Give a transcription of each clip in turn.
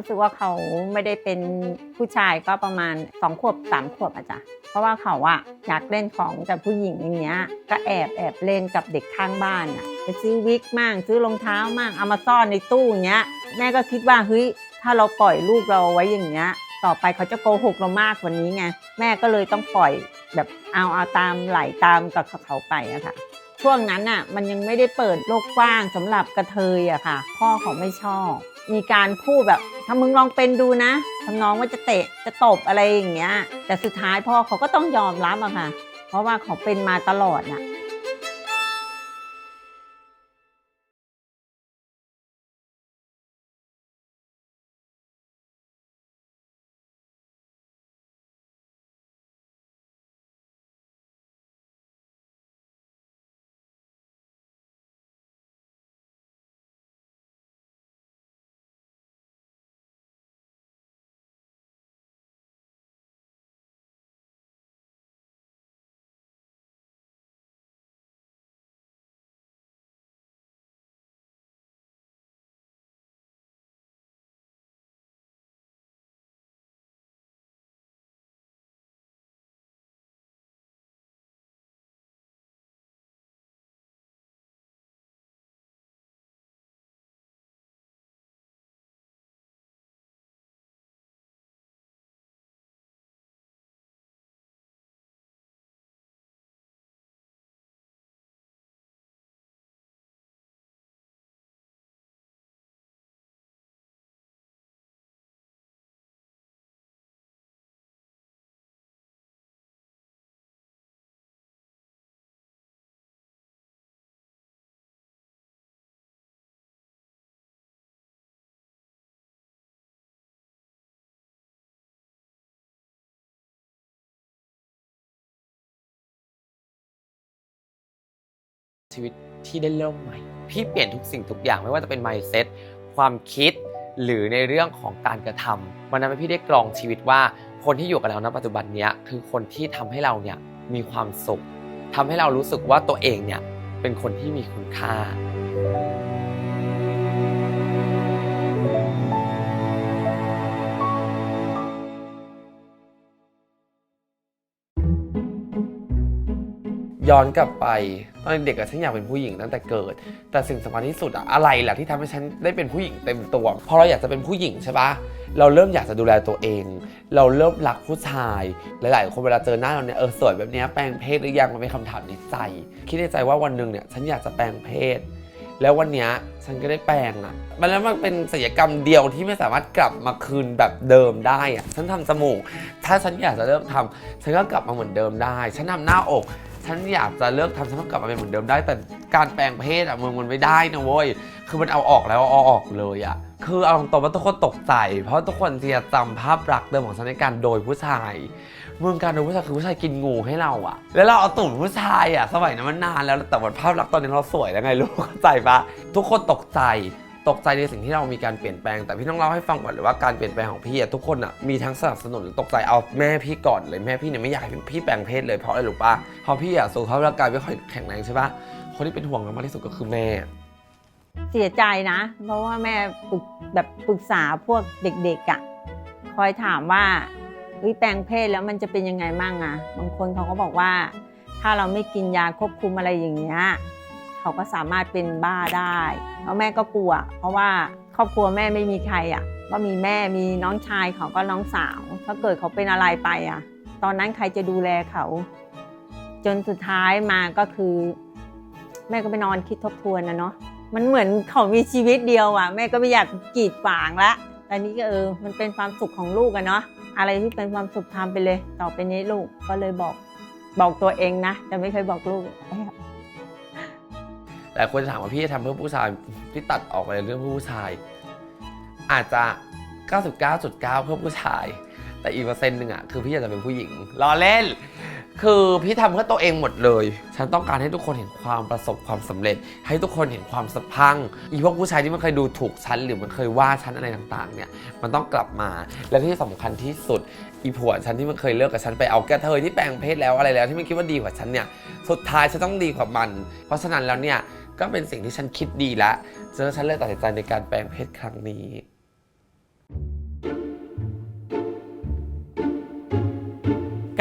รู้สึกว่าเขาไม่ได้เป็นผู้ชายก็ประมาณสองขวบสามขวบอะจ้ะเพราะว่าเขาอะอยากเล่นของกับผู้หญิงอย่างเงี้ย ก็แอบแอบเล่นกับเด็กข้างบ้านอะไปซื้อวิกมั่งซื้อรองเท้ามั่งเอามาซ่อนในตู้อย่างเงี้ย แม่ก็คิดว่าเฮ้ยถ้าเราปล่อยลูกเราไว้อย่างเงี้ย ต่อไปเขาจะโกหกเรามากกว่านี้ไงแม่ก็เลยต้องปล่อยแบบเอาเอาตามไหลตามกับเขาไปอะค่ะช่วงนั้นน่ะมันยังไม่ได้เปิดโลกกว้างสำหรับกระเทยอะค่ะ พ่อเขาไม่ชอบ มีการพูดแบบถ้ามึงลองเป็นดูนะทำน้องว่าจะเตะจะตบอะไรอย่างเงี้ย แต่สุดท้ายพ่อเขาก็ต้องยอมรับอะค่ะ เพราะว่าเขาเป็นมาตลอดน่ะ ชีวิตที่ได้เริ่มใหม่ พี่เปลี่ยนทุกสิ่งทุกอย่างไม่ว่าจะเป็น mindset ความคิด หรือในเรื่องของการกระทำมันทำให้พี่ได้กรองชีวิตว่าคนที่อยู่กับเราณปัจจุบันนี้คือคนที่ทำให้เราเนี่ยมีความสุขทำให้เรารู้สึกว่าตัวเองเนี่ยเป็นคนที่มีคุณค่า ย้อนกลับไปตอนเด็กอะฉันอยากเป็นผู้หญิงตั้งแต่เกิด แต่สิ่งสำคัญที่สุดอะอะไรล่ะที่ทำให้ฉันได้เป็นผู้หญิงเต็มตัวพอเราอยากจะเป็นผู้หญิงใช่ปะเราเริ่มอยากจะดูแลตัวเอง เราเริ่มรักผู้ชาย หลายๆ คนเวลาเจอหน้าเราเนี่ยเออสวยแบบนี้แปลงเพศหรือยังมันเป็นคำถามในใจ คิดในใจว่าวันหนึ่งเนี่ยฉันอยากจะแปลงเพศ แล้ววันนี้ฉันก็ได้แปลงอะมันแล้วมันเป็นศิลปกรรมเดียวที่ไม่สามารถกลับมาคืนแบบเดิมได้อะฉันทำจมูก ถ้าฉันอยากจะเลิกทำฉันก็กลับมาเหมือนเดิมได้ ฉันทำหน้าอก ฉันอยากจะเลิกทำฉันก็กลับมาเป็นเหมือนเดิมได้ แต่การแปลงเพศอะมึงมันไม่ได้นะเว้ยคือมันเอาออกแล้วเอาออกเลยอะคือเอาตรงๆว่าทุกคนตกใจ เพราะทุกคนจะจำภาพลักษณ์เดิมของฉันในการโดยผู้ชายเมึงการโดยผู้ชายคือผู้ชายกินงูให้เราอะแล้วเราเอาตุ่มผู้ชายอะสมัยนั้นมันนานแล้วแต่ว่าภาพลักษณ์ตอนนี้เราสวยแล้วไงลูกเข้าใจปะทุกคนตกใจ ตกใจในสิ่งที่เรามีการเปลี่ยนแปลงแต่พี่ต้องเล่าให้ฟังก่อนเลยว่าการเปลี่ยนแปลงของพี่ทุกคนอะมีทั้งสนับสนุนหรือตกใจเอาแม่พี่ก่อนเลยแม่พี่เนี่ยไม่อยากให้พี่แปลงเพศเลยเพราะอะไรรู้ปะเพราะพี่อะสุขภาพร่างกายไม่ค่อยแข็งแรงใช่ปะคนที่เป็นห่วงเรามากที่สุดก็คือแม่ เสียใจนะ เพราะว่าแม่ปรึกแบบปรึกษาพวกเด็กๆอะคอยถามว่าเฮ้ยแปลงเพศแล้วมันจะเป็นยังไงมั่งอะบางคนเขาก็บอกว่า ถ้าเราไม่กินยาควบคุมอะไรอย่างเงี้ย เขาก็สามารถเป็นบ้าได้แล้วแม่ก็กลัว เพราะว่าครอบครัวแม่ไม่มีใครอะก็มีแม่มีน้องชายเขาก็น้องสาว ถ้าเกิดเขาเป็นอะไรไปอะ ตอนนั้นใครจะดูแลเขา จนสุดท้ายมาก็คือ แม่ก็ไปนอนคิดทบทวนนะเนาะมันเหมือนเขามีชีวิตเดียวอะ แม่ก็ไม่อยากกีดขวางละแต่นี้ก็เออมันเป็นความสุขของลูกอะเนาะอะไรที่เป็นความสุขทำไปเลย ต่อไปนี้ลูกก็เลยบอกบอกตัวเองนะแต่ไม่เคยบอกลูก แต่คนถามว่าพี่จะทำเพื่อผู้ชายพี่ตัดออกไปเรื่องผู้ชาย อาจจะ 99.9 เพื่อผู้ชาย แต่อีกเปอร์เซ็นต์หนึ่งอะคือพี่อยากจะเป็นผู้หญิงรอเล่น คือพี่ทำเพื่อตัวเองหมดเลย ฉันต้องการให้ทุกคนเห็นความประสบความสำเร็จ ให้ทุกคนเห็นความสะพัง อีพวกผู้ชายที่มันเคยดูถูกฉันหรือมันเคยว่าฉันอะไรต่างๆ เนี่ย มันต้องกลับมา และที่สำคัญที่สุด อีผัวฉันที่มันเคยเลิกกับฉันไปเอาแกเทยที่แปลงเพศแล้วอะไรแล้วที่มันคิดว่าดีกว่าฉันเนี่ย สุดท้ายฉันต้องดีกว่ามัน เพราะฉะนั้นแล้วเนี่ย ก็เป็นสิ่งที่ฉันคิดดีละจอฉันเลือกตัดสินใจในการแปลงเพศครั้งนี้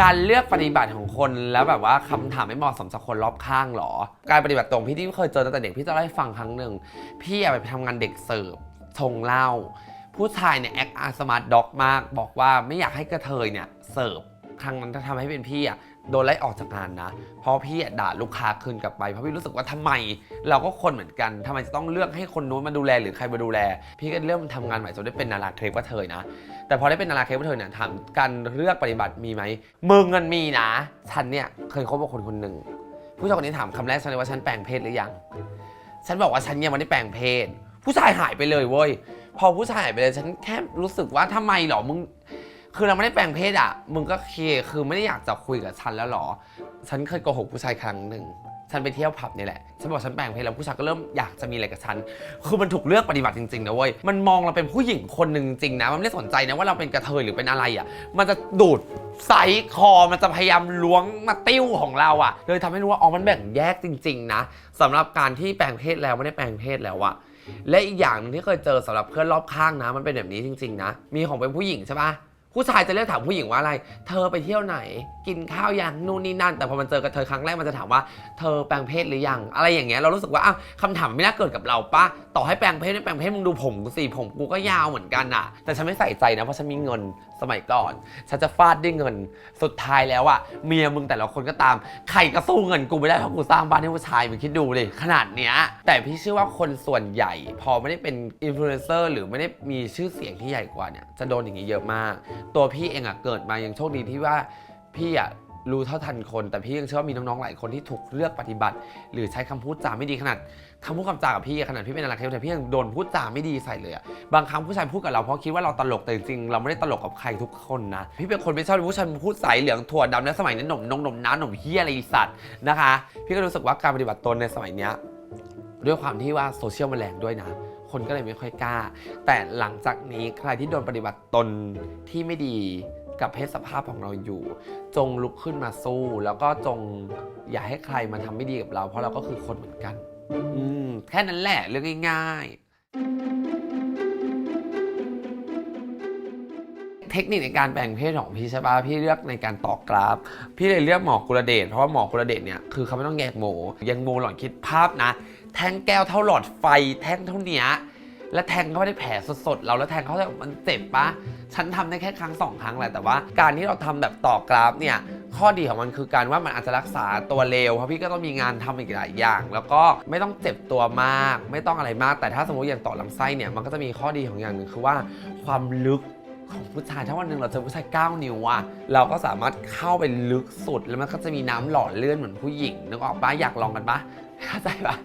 การเลือกปฏิบัติของคนแล้วแบบว่าคำถามไม่เหมาะสมจากคนรอบข้างหรอ การปฏิบัติตรงพี่ที่เคยเจอตั้งแต่เด็กพี่จะเล่าให้ฟังครั้งหนึ่งพี่อะไปทำงานเด็กเสิร์ฟชงเหล้าผู้ชายเนี่ยแอคอาร์สมาร์ทด็อกมาก บอกว่าไม่อยากให้กระเทยเนี่ยเสิร์ฟครั้งนั้นถ้าทำให้เป็นพี่อะ โดนไล่ออกจากงานนะ เพราะพี่อะด่าลูกค้าคืนกลับไป เพราะพี่รู้สึกว่าทำไม เราก็คนเหมือนกันทำไมจะต้องเลือกให้คนนู้นมาดูแลหรือใครมาดูแล พี่ก็เริ่มทำงานใหม่จนได้เป็นนาราเครปว่าเธอนะ แต่พอได้เป็นนาราเคปเธอเนี่ยถามการเลือกปฏิบัติมีไหมมึงเงินมีนะ ฉันเนี่ยเคยคบกับคนคนหนึ่งผู้ชายคนนี้ถามคำแรกฉันเลยว่าฉันแปลงเพศหรือยัง ฉันบอกว่าฉันยังไม่ได้แปลงเพศ ผู้ชายหายไปเลยเว้ย พอผู้ชายหายไปเลยฉันแค่รู้สึกว่าทำไมหรอมึง คือเราไม่ได้แปลงเพศอะ มึงก็เคลียร์คือไม่ได้อยากจะคุยกับฉันแล้วหรอ ฉันเคยโกหกผู้ชายครั้งหนึ่ง ฉันไปเที่ยวผับนี่แหละ ฉันบอกฉันแปลงเพศแล้วผู้ชายก็เริ่มอยากจะมีอะไรกับฉัน คือมันถูกเลือกปฏิบัติจริงๆนะเว้ย มันมองเราเป็นผู้หญิงคนหนึ่งจริงนะ มันไม่ได้สนใจนะว่าเราเป็นกระเทยหรือเป็นอะไรอะ มันจะดูดไซส์คอ มันจะพยายามล้วงมาติ้วของเราอะ เลยทำให้รู้ว่าอ๋อ มันแบ่งแยกจริง ๆ นะสำหรับการที่แปลงเพศแล้วไม่ได้แปลงเพศแล้วอะและอีกอย่างหนึงที่เคยเจอสำหรับเพื่อนรอบข้างนะ มันเป็นแบบนี้จริง ๆ นะ มีของเป็นผู้หญิงใช่ปะ ผู้ชายจะเลือกถามผู้หญิงว่าอะไร เธอไปเที่ยวไหน กินข้าวยังนู่นนี่นั่น แต่พอมันเจอกับเธอครั้งแรกมันจะถามว่า เธอแปลงเพศหรือยัง อะไรอย่างเงี้ย เรารู้สึกว่าอ้าวคำถามไม่น่าเกิดกับเราปะต่อให้แปลงเพศไม่แปลงเพศมึงดูผมกูสิผมกูก็ยาวเหมือนกันอะแต่ฉันไม่ใส่ใจนะเพราะฉันมีเงินสมัยก่อน ฉันจะฟาดด้วยเงิน สุดท้ายแล้วอะเมียมึงแต่ละคนก็ตาม ใครก็สู้เงินกูไม่ได้เพราะกูสร้างบ้านให้ผู้ชายมึงคิดดูดิขนาดเนี้ย แต่พี่เชื่อว่าคนส่วนใหญ่ พอไม่ได้เป็นอินฟลูเอนเซอร์หรือไม่ได้มีชื่อเสียงที่ใหญ่กว่าเนี่ยจะโดนอย่างนี้เยอะมากตัวพี่เองอะเกิดมายังโชคดีที่ว่าพี่อะรู้เท่าทันคน แต่พี่ยังเชื่อว่ามีน้องๆหลายคนที่ถูกเลือกปฏิบัติ หรือใช้คำพูดจาไม่ดีขนาดคำพูดคำจากับพี่อะขนาดพี่เป็นอะไรแต่พี่ยังโดนพูดจาไม่ดีใส่เลยอะบางครั้งผู้ชายพูดกับเราเพราะคิดว่าเราตลกแต่จริงๆเราไม่ได้ตลกกับใครทุกคนนะพี่เป็นคนไม่ชอบผู้ชายพูดใส่เหลืองถั่วดำในสมัยนั้นหนมนงหนมน้ำหนมเฮียอะไรอีสัตว์นะคะ พี่ก็รู้สึกว่าการปฏิบัติตนในสมัยเนี้ยด้วยความที่ว่าโซเชียลมันแรงด้วยนะ คนก็เลยไม่ค่อยกล้า แต่หลังจากนี้ใครที่โดนปฏิบัติตนที่ไม่ดีกับเพศสภาพของเราอยู่ จงลุกขึ้นมาสู้ แล้วก็จงอย่าให้ใครมาทำไม่ดีกับเรา เพราะเราก็คือคนเหมือนกัน อืมแค่นั้นแหละเรื่องง่ายๆ เทคนิคในการแบ่งเพศของพี่ใช่ปะพี่เลือกในการต่อกราฟ พี่เลยเลือกหมอกุลเดชเพราะว่าหมอกุลเดชเนี่ยคือเขาไม่ต้องแยกโมยังโมหลอดคิดภาพนะ แทงแก้วเท่าหลอดไฟ แทงเท่าเนี้ยแล้วแทงเขาไปในแผลสดๆเราแล้วแทงเข้าไปมันเจ็บปะฉันทำได้แค่ครั้งสองครั้งแหละแต่ว่า การที่เราทำแบบต่อกราฟเนี่ยข้อดีของมันคือการว่ามันอาจจะรักษาตัวเร็วเพราะพี่ก็ต้องมีงานทำอีกหลายอย่าง แล้วก็ไม่ต้องเจ็บตัวมาก ไม่ต้องอะไรมาก แต่ถ้าสมมติอย่างต่อลำไส้เนี่ยมันก็จะมีข้อดีของอย่างหนึ่งคือว่าความลึก ของผู้ชายถ้าวันหนึ่งเราเจอผู้ชาย9นิ้วอะเราก็สามารถเข้าไปลึกสุดแล้วมันก็จะมีน้ำหล่อเลื่อนเหมือนผู้หญิงนึกออกปะอยากลองกันปะเข้าใจปะ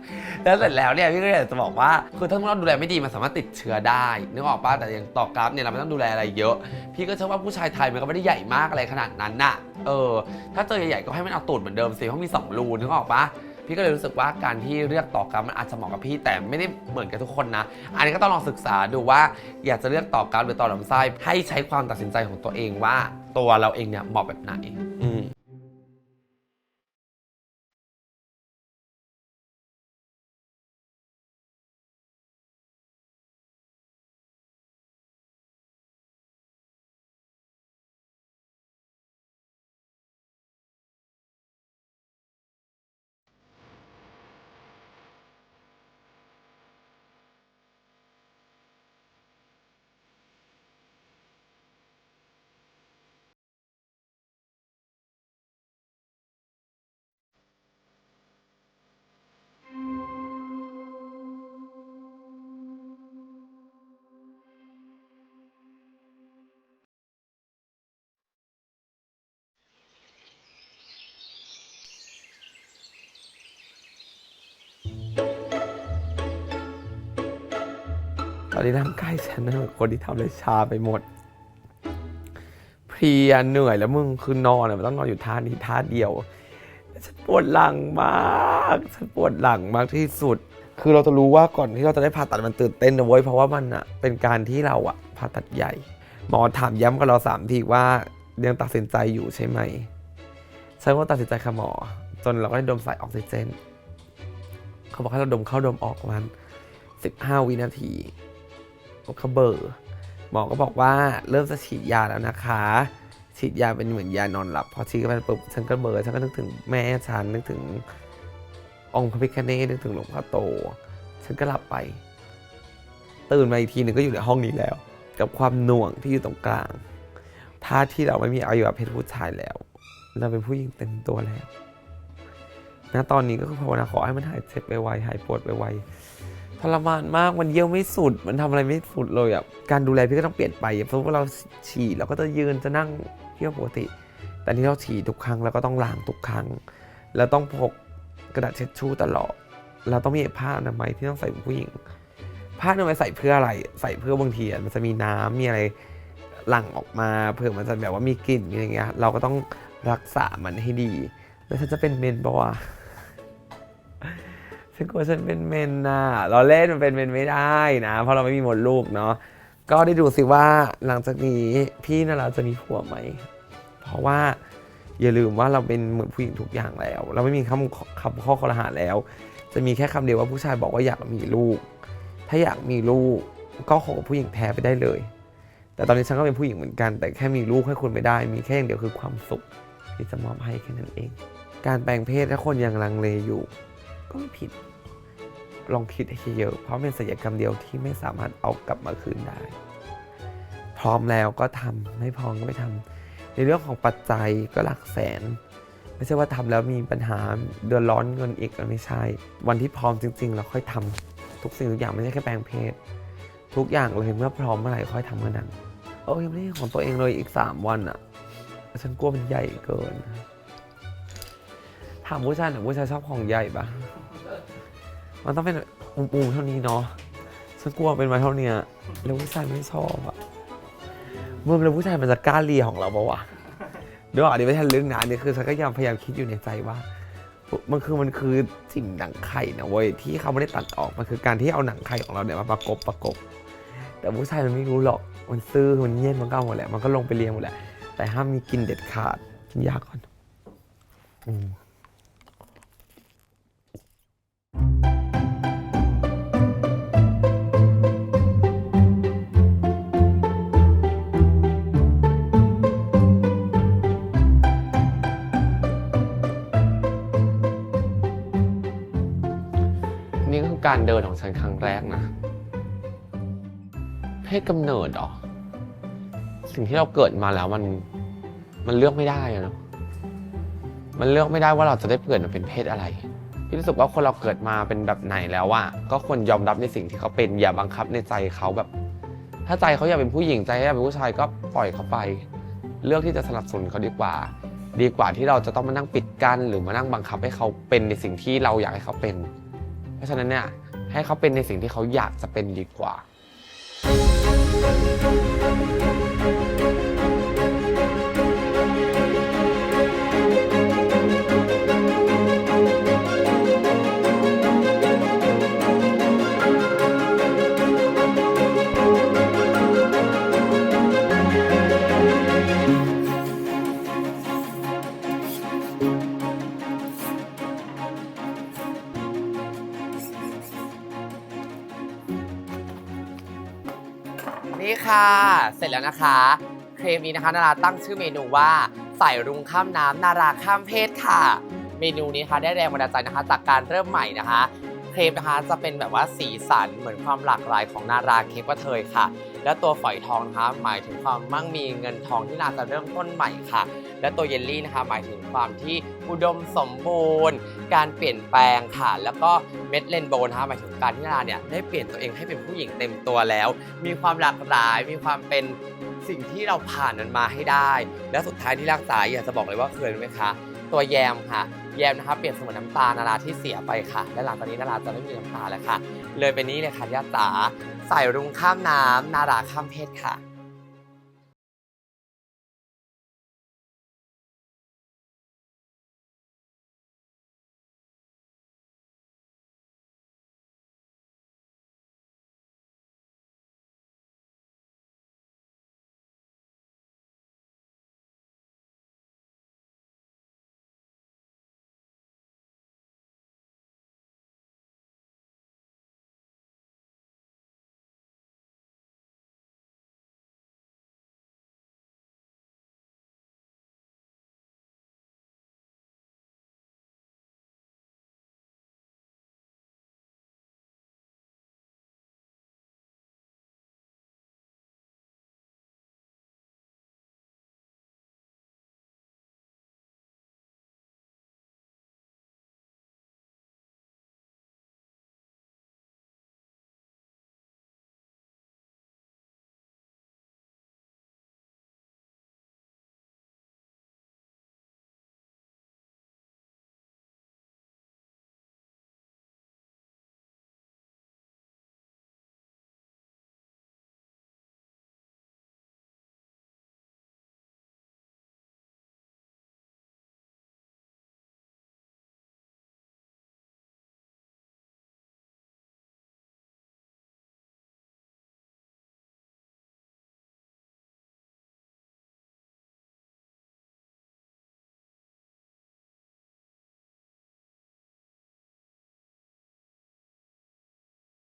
แล้วเสร็จแล้วเนี่ยพี่ก็อยากจะบอกว่าคือถ้าเราดูแลไม่ดีมันสามารถติดเชื้อได้นึกออกปะแต่อย่างต่อกราฟเนี่ยเราไม่ต้องดูแลอะไรเยอะ พี่ก็เชื่อว่าผู้ชายไทยมันก็ไม่ได้ใหญ่มากอะไรขนาดนั้นน่ะ เออ ถ้าเจอใหญ่ๆก็ให้มันเอาตูดเหมือนเดิมสิเพราะมีสองรูนึกออกปะ พี่ก็เลยรู้สึกว่าการที่เลือกต่อกราฟมันอาจจะเหมาะกับพี่ แต่ไม่ได้เหมือนกับทุกคนนะ อันนี้ก็ต้องลองศึกษาดูว่าอยากจะเลือกต่อกรามหรือต่อลำไส้ให้ใช้ความตัดสินใจของตัวเองว่า ตัวเราเองเนี่ยเหมาะแบบไหน อืม ตอนนี้ร่างกายฉันนะเหมือนคนที่ทำอะไรชาไปหมด เพลียเหนื่อยแล้วมึงคือนอนมันต้องนอนอยู่ท่านี้ท่าเดียว ฉันปวดหลังมาก ฉันปวดหลังมากที่สุด คือเราจะรู้ว่าก่อนที่เราจะได้ผ่าตัดมันตื่นเต้นนะเว้ยเพราะว่ามันอะเป็นการที่เราอะผ่าตัดใหญ่ หมอถามย้ำกับเราสามทีว่ายังตัดสินใจอยู่ใช่ไหมฉันก็ตัดสินใจค่ะหมอ จนเราก็ได้ดมสายออกซิเจน เขาบอกให้เราดมเข้าดมออกประมาณ15 วินาที เขาเบอร์หมอก็บอกว่าเริ่มจะฉีดยาแล้วนะคะฉีดยาเป็นเหมือนยานอนหลับ พอฉีดเข้าไปปุ๊บฉันก็เบลอฉันก็นึกถึงแม่ฉันนึกถึงองค์พระพิฆเนศนึกถึงหลวงพ่อโต ฉันก็หลับไป ตื่นมาอีกทีหนึ่งก็อยู่ในห้องนี้แล้ว กับความหน่วงที่อยู่ตรงกลางท่าที่เราไม่มีอวัยวะเพศผู้ชายแล้ว เราเป็นผู้หญิงเต็มตัวแล้วณตอนนี้ก็คือภาวนาขอให้มันหายเจ็บไปไวหายปวดไปไว รมานมากมันเยี่ยวไม่สุด มันทำอะไรไม่สุดเลยอะการดูแลพี่ก็ต้องเปลี่ยนไปสมมติว่าเราฉี่เราก็จะยืนจะนั่งเที่ยวปกติ แต่นี่เราฉี่ทุกครั้งแล้วก็ต้องล้างทุกครั้งแล้วต้องพกกระดาษเช็ดชู่ตลอด เราต้องมีผ้าอนามัยที่ต้องใส่ผู้หญิง ผ้าอนามัยใส่เพื่ออะไร ใส่เพื่อบางทีมันจะมีน้ำมีอะไรหลั่งออกมาเผื่อมันจะแบบว่ามีกลิ่นมีอะไรเงี้ย เราก็ต้องรักษามันให้ดี แล้วฉันจะเป็นเมนปะวะ ฉันกลัวฉันเป็นเมนน่ะเราเล่นมันเป็นเมนไม่ได้นะ เพราะเราไม่มีมดลูกเนาะก็ได้ดูสิว่าหลังจากนี้พี่นาราจะมีผัวไหม เพราะว่าอย่าลืมว่าเราเป็นเหมือนผู้หญิงทุกอย่างแล้ว เราไม่มีคำคำข้อคอรหาแล้ว จะมีแค่คำเดียวว่าผู้ชายบอกว่าอยากมีลูก ถ้าอยากมีลูกก็คบกับผู้หญิงแท้ไปได้เลย แต่ตอนนี้ฉันก็เป็นผู้หญิงเหมือนกัน แต่แค่มีลูกให้คุณไม่ได้ มีแค่อย่างเดียวคือความสุขที่จะมอบให้แค่นั้นเอง การแปลงเพศถ้าคนยังลังเลอยู่ ก็ไม่ผิด ลองคิดให้เยอะ เพราะเป็นศัลยกรรมเดียวที่ไม่สามารถเอากลับมาคืนได้ พร้อมแล้วก็ทำไม่พร้อมก็ไม่ทำในเรื่องของปัจจัยก็หลักแสน ไม่ใช่ว่าทำแล้วมีปัญหาเดือดร้อนเงินอีกมันไม่ใช่ วันที่พร้อมจริง ๆ เราค่อยทำทุกสิ่งทุกอย่างไม่ใช่แค่แปลงเพศ ทุกอย่างเลยเมื่อพร้อมเมื่อไหร่ค่อยทำเมื่อนั้นเออยังไม่ได้ของตัวเองเลยอีกสามวันอะฉันกลัวมันใหญ่เกิน ถามผู้ชายหน่อยผู้ชายชอบของใหญ่ปะมันต้องเป็นอูมๆเท่านี้เนาะฉันกลัวเป็นมาเท่าเนี้ยแล้วผู้ชายไม่ชอบอะเมื่อแล้วผู้ชายมันจะกล้าเลียของเราปะวะเดี๋ยวอันนี้ไม่ทันเรื่องนะอันนี้คือฉันก็ยังพยายามคิดอยู่ในใจว่า มันคือมันคือสิ่งหนังไข่นะเว้ยที่เขาไม่ได้ตัดออกมันคือการที่เอาหนังไข่ของเราเนี่ยมาประกบประกบ แต่ผู้ชายมันไม่รู้หรอกมันซื่อมันเงียบมันก็เอาหมดแหละมันก็ลงไปเรียงหมดแหละแต่ห้ามมีกินเด็ดขาดกินยาก่อน อืม การเดินของฉันครั้งแรกนะ เพศกำเนิดหรอ สิ่งที่เราเกิดมาแล้วมันมันเลือกไม่ได้อะเนาะมันเลือกไม่ได้ว่าเราจะได้เกิดมาเป็นเพศอะไร พี่รู้สึกว่าคนเราเกิดมาเป็นแบบไหนแล้วอะก็ควรยอมรับในสิ่งที่เขาเป็นอย่าบังคับในใจเขาแบบ ถ้าใจเขาอยากเป็นผู้หญิงใจอยากเป็นผู้ชายก็ปล่อยเขาไป เลือกที่จะสนับสนุนเขาดีกว่า ดีกว่าที่เราจะต้องมานั่งปิดกั้นหรือมานั่งบังคับให้เขาเป็นในสิ่งที่เราอยากให้เขาเป็น ราะฉะนั้นเนี่ยให้เขาเป็นในสิ่งที่เขาอยากจะเป็นดีกว่า ค่ะ เสร็จแล้วนะคะเครมนี้นะคะนาราตั้งชื่อเมนูว่าใส่รุ้งข้ามน้ำนาราข้ามเพศค่ะ เมนูนี้นะคะได้แรงบันดาลใจนะคะ จากการเริ่มใหม่นะคะเครมนะคะจะเป็นแบบว่าสีสันเหมือนความหลากหลายของนาราเค้กกระเทยค่ะ และตัวฝอยทองนะคะหมายถึงความมั่งมีเงินทองที่นาจะเริ่มต้นใหม่ค่ะ และตัวเยลลี่นะคะหมายถึงความที่ อุดมสมบูรณ์ การเปลี่ยนแปลงค่ะ แล้วก็เม็ดเลนโบว์นะคะหมายถึงการที่นาเนี่ยได้เปลี่ยนตัวเองให้เป็นผู้หญิงเต็มตัวแล้ว มีความหลากหลาย มีความเป็นสิ่งที่เราผ่านมันมาให้ได้ และสุดท้ายที่รักษาอยากจะบอกเลยว่าเคยไหมคะ ตัวแยมค่ะ แยมนะคะเปรียบเสมือนน้ำตานาราที่เสียไปค่ะ และหลังจากนี้นาราจะไม่มีน้ำตาแล้วค่ะ เลยเป็นนี้เลยค่ะญาติจ๋าใส่รุ้งข้ามน้ำนาราข้ามเพศค่ะ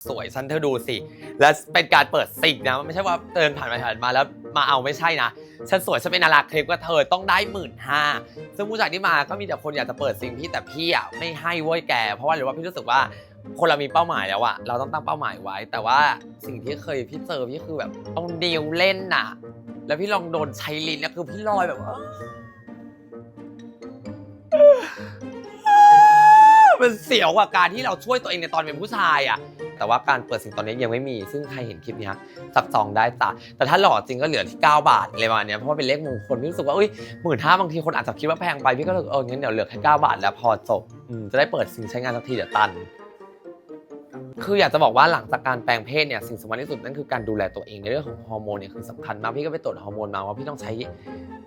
สวยฉันเธอดูสิ และเป็นการเปิดซิงนะมันไม่ใช่ว่าเดินผ่านไปผ่านมาแล้วมาเอาไม่ใช่นะ ฉันสวยฉันเป็นนาราคลิปก็เธอต้องได้หมื่นห้าซึ่งผู้ชายที่มาก็มีแต่คนอยากจะเปิดซิงพี่แต่พี่อะไม่ให้เว้ยแก เพราะว่าหรือว่าพี่รู้สึกว่าคนเรามีเป้าหมายแล้วอะเราต้องตั้งเป้าหมายไว้ แต่ว่าสิ่งที่เคยพี่เจอพี่คือแบบต้องเดียวเล่นน่ะ แล้วพี่ลองโดนใช้ลิ้นแล้วคือพี่ลอยแบบว่ามันเสียวกว่าการที่เราช่วยตัวเองในตอนเป็นผู้ชายอะ แต่ว่าการเปิดสิ่งตอนนี้ยังไม่มี ซึ่งใครเห็นคลิปนี้สับซองได้จ้ะแต่ถ้าหล่อจริงก็เหลือที่ 9 บาทอะไรประมาณเนี้ยเพราะว่าเป็นเลขมงคลพี่รู้สึกว่าเอ้ยหมื่นห้าบางทีคนอาจจะคิดว่าแพงไปพี่ก็เลยเอองั้นเดี๋ยวเหลือแค่9บาทแล้วพอจบอจะได้เปิดสิ่งใช้งานสักทีเดี๋ยวตัน คืออยากจะบอกว่าหลังจากการแปลงเพศเนี่ยสิ่งสำคัญที่สุดนั่นคือการดูแลตัวเองในเรื่องของฮอร์โมนเนี่ยคือสำคัญมากพี่ก็ไปตรวจฮอร์โมนมาว่าพี่ต้องใช้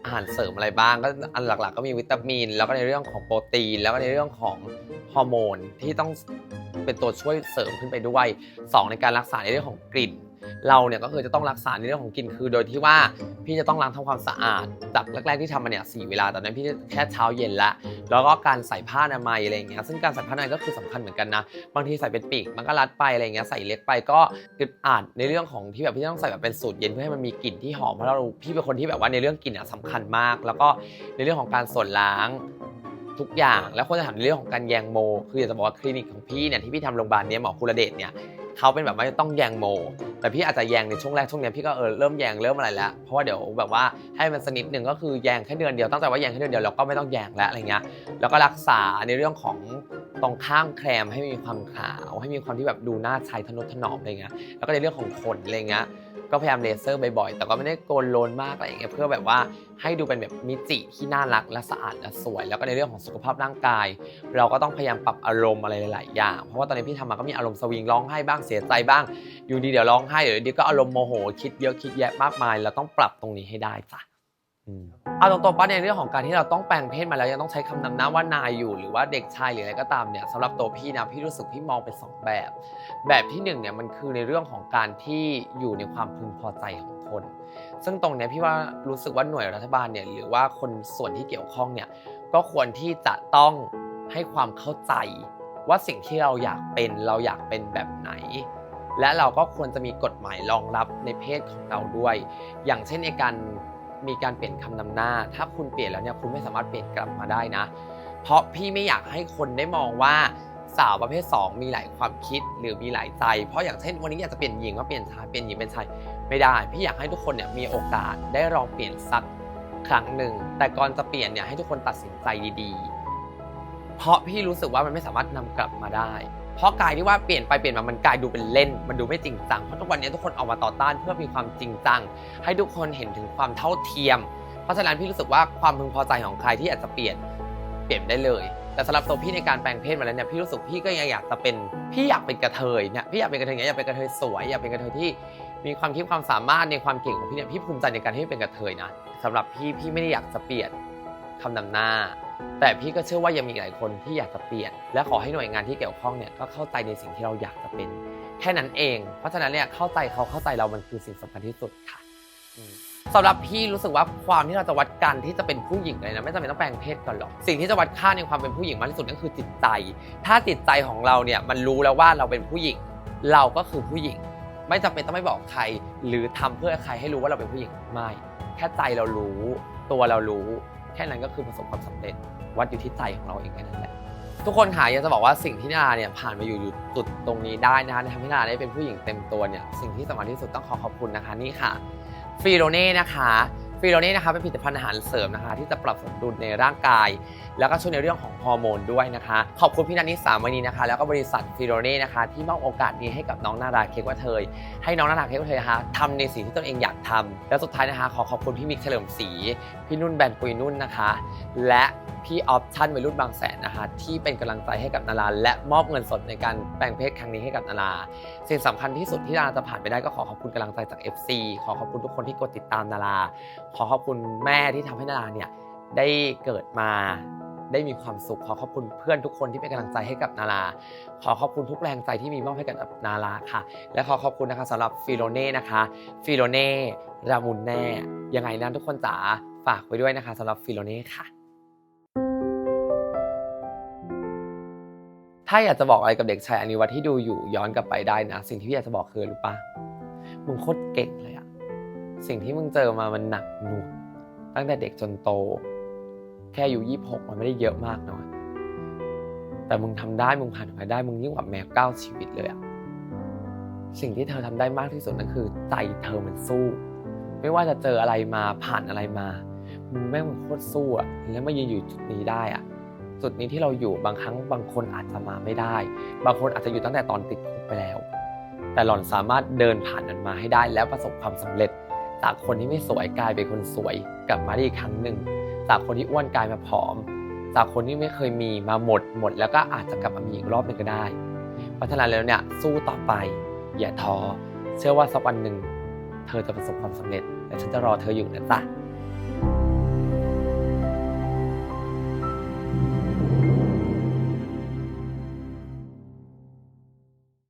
อาหารเสริมอะไรบ้างก็อันหลักๆ ก็มีวิตามิน แล้วก็ในเรื่องของโปรตีน แล้วก็ในเรื่องของฮอร์โมนที่ต้องเป็นตัวช่วยเสริมขึ้นไปด้วยสองในการรักษาในเรื่องของกลิ่น เราเนี่ยก็คือจะต้องรักษาในเรื่องของกลิ่นคือโดยที่ว่าพี่จะต้องล้างทำความสะอาดจากแรกๆที่ทำมาเนี่ยสี่เวลาตอนนั้นพี่แค่เช้าเย็นละแล้วก็การใส่ผ้าอนามัยอะไรอย่างเงี้ยซึ่งการใส่ผ้าอนามัยก็คือสำคัญเหมือนกันนะบางทีใส่เป็นปีกมันก็รัดไปอะไรเงี้ยใส่เล็กไปก็อึดอัดในเรื่องของที่แบบพี่ต้องใส่แบบเป็นสูตรเย็นเพื่อให้มันมีกลิ่นที่หอมเพราะเราพี่เป็นคนที่แบบว่าในเรื่องกลิ่นอะสำคัญมาก แล้วก็ในเรื่องของการส่วนล้าง ทุกอย่าง แล้วคนจะถามในเรื่องของการแยงโม คืออยากจะบอกว่าคลินิกของพี่เนี่ยที่พี่ทำโรงพยาบาลเนี้ยหมอคุรเดชเนี่ยเขาเป็นแบบว่าต้องแยงโม แต่พี่อาจจะแยงในช่วงแรกช่วงเนี้ยพี่ก็เออเริ่มแยงเริ่มอะไรแล้ว เพราะว่าเดี๋ยวแบบว่าให้มันสนิทหนึ่งก็คือแยงแค่เดือนเดียวตั้งใจว่าแยงแค่เดือนเดียวเราก็ไม่ต้องแยงแล้วอะไรเงี้ย แล้วก็รักษาในเรื่องของตรงข้างแครมให้มีความขาว ให้มีความที่แบบดูหน่าใช้ทนุถนอมอะไรเงี้ย แล้วก็ในเรื่องของขนอะไรเงี้ย ก็พยายามเลเซอร์บ่อยๆ แต่ก็ไม่ได้โกนโลนมากอะไรเงี้ยเพื่อแบบว่าให้ดูเป็นแบบมิจิที่น่ารักและสะอาดและสวย แล้วก็ในเรื่องของสุขภาพร่างกาย เราก็ต้องพยายามปรับอารมณ์อะไรหลายๆอย่าง เพราะว่าตอนนี้พี่ทำมาก็มีอารมณ์สวิงร้องไห้บ้างเสียใจบ้าง อยู่ดีเดี๋ยวร้องไห้เดี๋ยวดีก็อารมณ์โมโห คิดเยอะคิดแยะมากมาย เราต้องปรับตรงนี้ให้ได้จ้ะ เอาตรงๆป้าในเรื่องของการที่เราต้องแปลงเพศมาแล้วยังต้องใช้คำนำหน้าว่านายอยู่ หรือว่าเด็กชายหรืออะไรก็ตามเนี่ยสำหรับตัวพี่นะพี่รู้สึกพี่มองเป็นสองแบบ แบบที่หนึ่งเนี่ยมันคือในเรื่องของการที่อยู่ในความพึงพอใจของคน ซึ่งตรงเนี้ยพี่ว่ารู้สึกว่าหน่วยรัฐบาลเนี่ยหรือว่าคนส่วนที่เกี่ยวข้องเนี่ยก็ควรที่จะต้องให้ความเข้าใจ ว่าสิ่งที่เราอยากเป็นเราอยากเป็นแบบไหนและเราก็ควรจะมีกฎหมายรองรับในเพศของเราด้วย อย่างเช่นในการ มีการเปลี่ยนคำนำหน้า ถ้าคุณเปลี่ยนแล้วเนี่ยคุณไม่สามารถเปลี่ยนกลับมาได้นะ เพราะพี่ไม่อยากให้คนได้มองว่าสาวประเภท 2 มีหลายความคิดหรือมีหลายใจ เพราะอย่างเช่นวันนี้อยากจะเปลี่ยนหญิงว่าเปลี่ยนชายเปลี่ยนหญิงเป็นชายไม่ได้ พี่อยากให้ทุกคนเนี่ยมีโอกาสได้ลองเปลี่ยนสักครั้งหนึ่ง แต่ก่อนจะเปลี่ยนเนี่ยให้ทุกคนตัดสินใจดีๆ เพราะพี่รู้สึกว่ามันไม่สามารถนำกลับมาได้ เพราะกายที่ว่าเปลี่ยนไปเปลี่ยนมา มันกลายดูเป็นเล่น มันดูไม่จริงจัง เพราะทุกวันนี้ทุกคนออกมาต่อต้านเพื่อมีความจริงจัง ให้ทุกคนเห็นถึงความเท่าเทียม เพราะฉะนั้นพี่รู้สึกว่าความพึงพอใจของใครที่อาจจะเปลี่ยนเปลี่ยนได้เลย แต่สำหรับตัวพี่ในการแปลงเพศมาแล้วเนี่ยพี่รู้สึกพี่ก็ยังอยากจะเป็นพี่อยากเป็นกระเทยเนี่ยพี่อยากเป็นกระเทยอย่างอยากเป็นกระเทยสวยอยากเป็นกระเทยที่มีความคิดความสามารถในความเก่งของพี่เนี่ยพี่ภูมิใจในการที่เป็นกระเทยนะสำหรับพี่พี่ไม่ได้อยากจะเปลี่ยนคำนำหน้า แต่พี่ก็เชื่อว่ายังมีหลายคนที่อยากจะเปลี่ยน และขอให้หน่วยงานที่เกี่ยวข้องเนี่ยก็เข้าใจในสิ่งที่เราอยากจะเป็น แค่นั้นเอง เพราะฉะนั้นเนี่ยเข้าใจเขาเข้าใจเรามันคือสิ่งสำคัญที่สุดค่ะสำหรับพี่รู้สึกว่าความที่เราจะวัดกันที่จะเป็นผู้หญิงเลยนะไม่จำเป็นต้องแปลงเพศก่อนหรอกสิ่งที่จะวัดค่าในความเป็นผู้หญิงมากที่สุดนั่นคือจิตใจ ถ้าจิตใจของเราเนี่ยมันรู้แล้วว่าเราเป็นผู้หญิง เราก็คือผู้หญิง ไม่จำเป็นต้องไม่บอกใคร หรือทำเพื่อใครให้รู้ว่าเราเป็นผู้หญิงไม่ แค่ใจเรารู้ ตัวเรารู้ แค่นั้นก็คือประสบความสำเร็จ วัดอยู่ที่ใจของเราเองแค่นั้นแหละทุกคนค่ะอยากจะบอกว่าสิ่งที่นาเนี่ยผ่านมาอยู่อยู่จุดตรงนี้ได้นะคะทำให้นาราได้เป็นผู้หญิงเต็มตัวเนี่ยสิ่งที่สำคัญที่สุดต้องขอขอบคุณนะคะนี่ค่ะฟีโรเน่นะคะ ฟีโรเน่นะคะเป็นผลิตภัณฑ์อาหารเสริมนะคะ ที่จะปรับสมดุลในร่างกาย แล้วก็ช่วยในเรื่องของฮอร์โมนด้วยนะคะ ขอบคุณพี่นันนิสามณีนะคะ แล้วก็บริษัทฟิโรเน่นะคะ ที่มอบโอกาสนี้ให้กับน้องนาราเค้กว่าเธยให้น้องนาราเค้กว่าเธยนะคะทำในสิ่งที่ตนเองอยากทำแล้วสุดท้ายนะคะ ขอขอบคุณพี่มิกเฉลิมศรีพี่นุ่นแบนปุยนุ่นนะคะ และ พี่ออปชั่นวัยรุ่นบางแสนนะคะที่เป็นกำลังใจให้กับนาราและมอบเงินสดในการแปลงเพศครั้งนี้ให้กับนาราสิ่งสำคัญที่สุดที่นาราจะผ่านไปได้ก็ขอขอบคุณกำลังใจจาก FC ขอขอบคุณทุกคนที่กดติดตามนาราขอขอบคุณแม่ที่ทำให้นาราเนี่ยได้เกิดมาได้มีความสุขขอขอบคุณเพื่อนทุกคนที่เป็นกำลังใจให้กับนาราขอขอบคุณทุกแรงใจที่มีมอบให้กับนาราค่ะ และขอขอบคุณนะคะสำหรับฟิโลเน่นะคะฟิโลเน่รามุนแน่ยังไงนะทุกคนจ๋าฝากไว้ด้วยนะคะสำหรับฟิโลเน่ค่ะ ถ้าอยากจะบอกอะไรกับเด็กชายอนิวัฒน์ที่ดูอยู่ย้อนกลับไปได้นะ สิ่งที่พี่อยากจะบอกคือรู้ปะมึงโคตรเก่งเลยอะสิ่งที่มึงเจอมามันหนักหน่วงตั้งแต่เด็กจนโต แค่อายุยี่หกมันไม่ได้เยอะมากเนาะแต่มึงทำได้มึงผ่านมาได้มึงยิ่งกว่าแมวเก้าชีวิตเลยอะสิ่งที่เธอทำได้มากที่สุดนั่นคือใจเธอมันสู้ ไม่ว่าจะเจออะไรมาผ่านอะไรมามึงแม่งมันโคตรสู้อะแล้วมายืนอยู่จุดนี้ได้อะ จุดนี้ที่เราอยู่บางครั้งบางคนอาจจะมาไม่ได้ บางคนอาจจะอยู่ตั้งแต่ตอนติดคุกไปแล้ว แต่หล่อนสามารถเดินผ่านมันมาให้ได้ แล้วประสบความสำเร็จ จากคนที่ไม่สวยกลายเป็นคนสวยกลับมาได้อีกครั้งหนึ่ง จากคนที่อ้วนกลายมาผอม จากคนที่ไม่เคยมีมาหมดหมด แล้วก็อาจจะกลับมามีอีกรอบหนึ่งก็ได้ เพราะฉะนั้นแล้วเนี่ยสู้ต่อไปอย่าท้อเชื่อว่าสักวันหนึ่งเธอจะประสบความสำเร็จและฉันจะรอเธออยู่นะจ๊ะ